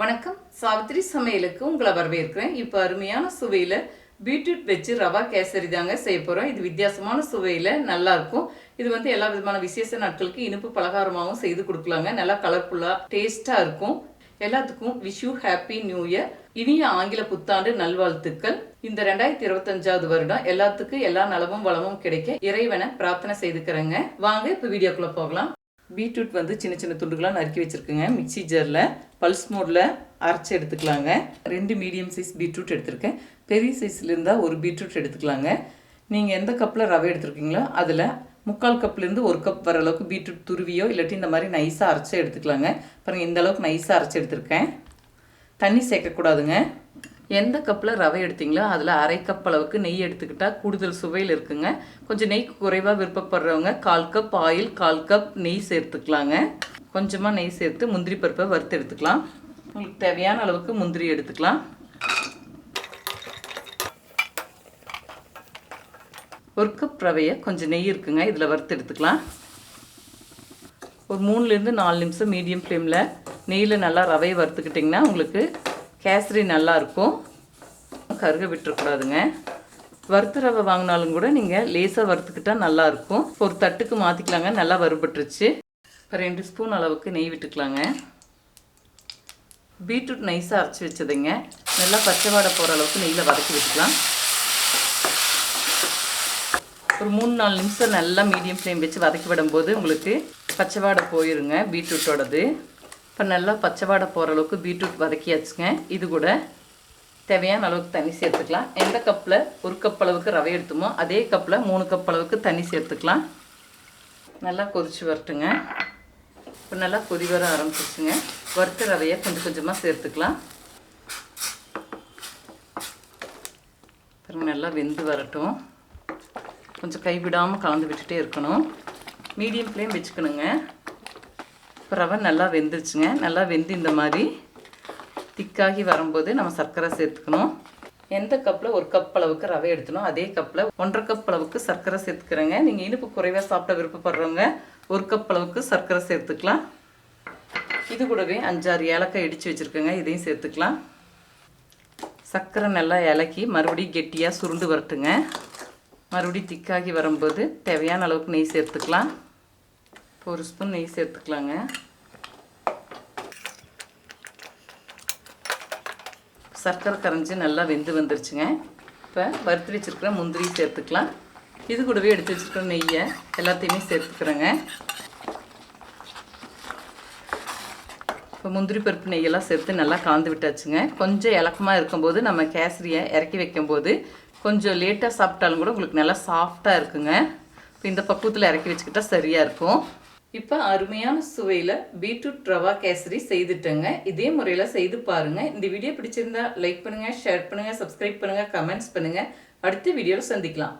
வணக்கம். சாவித்திரி சமையலுக்கு உங்களை வரவேற்கிறேன். இப்போ அருமையான சுவையில் பீட்ரூட் வச்சு ரவா கேசரி தாங்க செய்ய போகிறோம் இது வித்தியாசமான சுவையில் நல்லாயிருக்கும் இது வந்து எல்லா விதமான விசேஷ நாட்களுக்கு இனிப்பு பலகாரமாகவும் செய்து கொடுக்கலாங்க. நல்லா கலர்ஃபுல்லாக டேஸ்ட்டாக இருக்கும். எல்லாத்துக்கும் wish you happy new year இனிய ஆங்கில புத்தாண்டு நல்வாழ்த்துக்கள். இந்த ரெண்டாயிரத்தி இருபத்தஞ்சாவது வருடம் எல்லாத்துக்கும் எல்லா நலமும் வளமும் கிடைக்க இறைவனை பிரார்த்தனை செய்துக்கிறேங்க. வாங்க இப்போ வீடியோக்குள்ளே போகலாம். பீட்ரூட் வந்து சின்ன சின்ன துண்டுகளாக நறுக்கி வச்சுருக்குங்க. மிக்ஸி ஜாரில் பல்ஸ் மோடில் அரைச்சி எடுத்துக்கலாங்க. ரெண்டு மீடியம் சைஸ் பீட்ரூட் எடுத்திருக்கேன். பெரிய சைஸில் இருந்தால் ஒரு பீட்ரூட் எடுத்துக்கலாங்க. நீங்கள் எந்த கப்பில் ரவை எடுத்துருக்கீங்களோ அதில் முக்கால் கப்லேருந்து ஒரு கப் வர அளவுக்கு பீட்ரூட் துருவியோ இல்லாட்டி இந்த மாதிரி நைஸாக அரைச்சி எடுத்துக்கலாங்க. பாருங்கள் இந்த அளவுக்கு நைஸாக அரைச்சி எடுத்திருக்கேன். தண்ணி சேர்க்கக்கூடாதுங்க. எந்த கப்பில் ரவை எடுத்தீங்களோ அதில் அரை கப் அளவுக்கு நெய் எடுத்துக்கிட்டால் கூடுதல் சுவையில் இருக்குங்க. கொஞ்சம் நெய் குறைவாக விருப்பப்படுறவங்க கால் கப் ஆயில் கால் கப் நெய் சேர்த்துக்கலாங்க. கொஞ்சமாக நெய் சேர்த்து முந்திரி பருப்பை வறுத்து எடுத்துக்கலாம். உங்களுக்கு தேவையான அளவுக்கு முந்திரி எடுத்துக்கலாம். ஒரு கப் ரவையை கொஞ்சம் நெய் இருக்குங்க இதில் வறுத்து எடுத்துக்கலாம். ஒரு மூணுலேருந்து நாலு நிமிஷம் மீடியம் ஃப்ளேமில் நெய்யில் நல்லா ரவையை வறுத்துக்கிட்டிங்கன்னா உங்களுக்கு கேசரி நல்லா இருக்கும் கருக விட்டுறக்கூடாதுங்க. வறுத்த ரவை வாங்கினாலும் கூட நீங்கள் லேசாக வறுத்துக்கிட்டால் நல்லாயிருக்கும் ஒரு தட்டுக்கு மாற்றிக்கலாங்க நல்லா வறுபட்டுருச்சு. இப்போ ரெண்டு ஸ்பூன் அளவுக்கு நெய் விட்டுக்கலாங்க. பீட்ரூட் நைஸாக அரைச்சி வச்சதுங்க. நல்லா பச்சை வாடை போகிற அளவுக்கு நெய்யில் வதக்கி வச்சுக்கலாம் ஒரு மூணு நாலு நிமிஷம் நல்லா மீடியம் ஃப்ளேம் வச்சு வதக்கி விடும்போது உங்களுக்கு பச்சை வாடை போயிருங்க பீட்ரூட்டோடது. இப்போ நல்லா பச்சை வாடை போகிற அளவுக்கு பீட்ரூட் வதக்கியாச்சுங்க. இது கூட தேவையான அளவுக்கு தண்ணி சேர்த்துக்கலாம். எந்த கப்பில் ஒரு கப் அளவுக்கு ரவை எடுத்துமோ அதே கப்பில் மூணு கப் அளவுக்கு தண்ணி சேர்த்துக்கலாம். நல்லா கொதிச்சு வரட்டுங்க. இப்போ நல்லா கொதி வர ஆரம்பிச்சிச்சுங்க வறுத்த ரவையை கொஞ்சம் கொஞ்சமாக சேர்த்துக்கலாம். பாருங்க நல்லா வெந்து வரட்டும். கொஞ்சம் கைவிடாமல் கலந்து விட்டுட்டே இருக்கணும். மீடியம் ஃப்ளேம் வச்சுக்கணுங்க. இப்போ ரவை நல்லா வெந்துருச்சுங்க. நல்லா வெந்து இந்த மாதிரி திக்காகி வரும்போது நம்ம சர்க்கரை சேர்த்துக்கணும். எந்த கப்பில் ஒரு கப் அளவுக்கு ரவை எடுத்தணும் அதே கப்பில் ஒன்றரை கப் அளவுக்கு சர்க்கரை சேர்த்துக்கிறேங்க. நீங்கள் இனிப்பு குறைவாக சாப்பிட விருப்பப்படுறவங்க ஒரு கப் அளவுக்கு சர்க்கரை சேர்த்துக்கலாம். இது கூடவே அஞ்சாறு ஏலக்காய் இடித்து வச்சுருக்கேங்க. இதையும் சேர்த்துக்கலாம். சர்க்கரை நல்லா இலக்கி மறுபடியும் கெட்டியாக சுருண்டு வரட்டுங்க. மறுபடியும் திக்காகி வரும்போது தேவையான அளவுக்கு நெய் சேர்த்துக்கலாம். இப்போ ஒரு ஸ்பூன் நெய் சேர்த்துக்கலாங்க. சர்க்கரை கரைஞ்சி நல்லா வெந்து வந்துருச்சுங்க. இப்போ வறுத்து வச்சுருக்கிற முந்திரி சேர்த்துக்கலாம். இது கூடவே எடுத்து வச்சுருக்கிற நெய்யை எல்லாத்தையுமே சேர்த்துக்கிறேங்க. இப்போ முந்திரி பருப்பு நெய்யெல்லாம் சேர்த்து நல்லா கலந்து விட்டாச்சுங்க. கொஞ்சம் இலக்கமாக இருக்கும்போது நம்ம கேசரியை இறக்கி வைக்கும்போது கொஞ்சம் லேட்டாக சாப்பிட்டாலும் கூட உங்களுக்கு நல்லா சாஃப்டாக இருக்குங்க. இப்போ இந்த பக்குவத்தில் இறக்கி வச்சுக்கிட்டா சரியாக இருக்கும். இப்போ அருமையான சுவையில் பீட்ரூட் ரவா கேசரி செய்துட்டேங்க. இதே முறையில் செய்து பாருங்கள் இந்த வீடியோ பிடிச்சிருந்தா லைக் பண்ணுங்கள் ஷேர் பண்ணுங்கள் சப்ஸ்கிரைப் பண்ணுங்கள் கமெண்ட்ஸ் பண்ணுங்கள் அடுத்த வீடியோவில் சந்திக்கலாம்.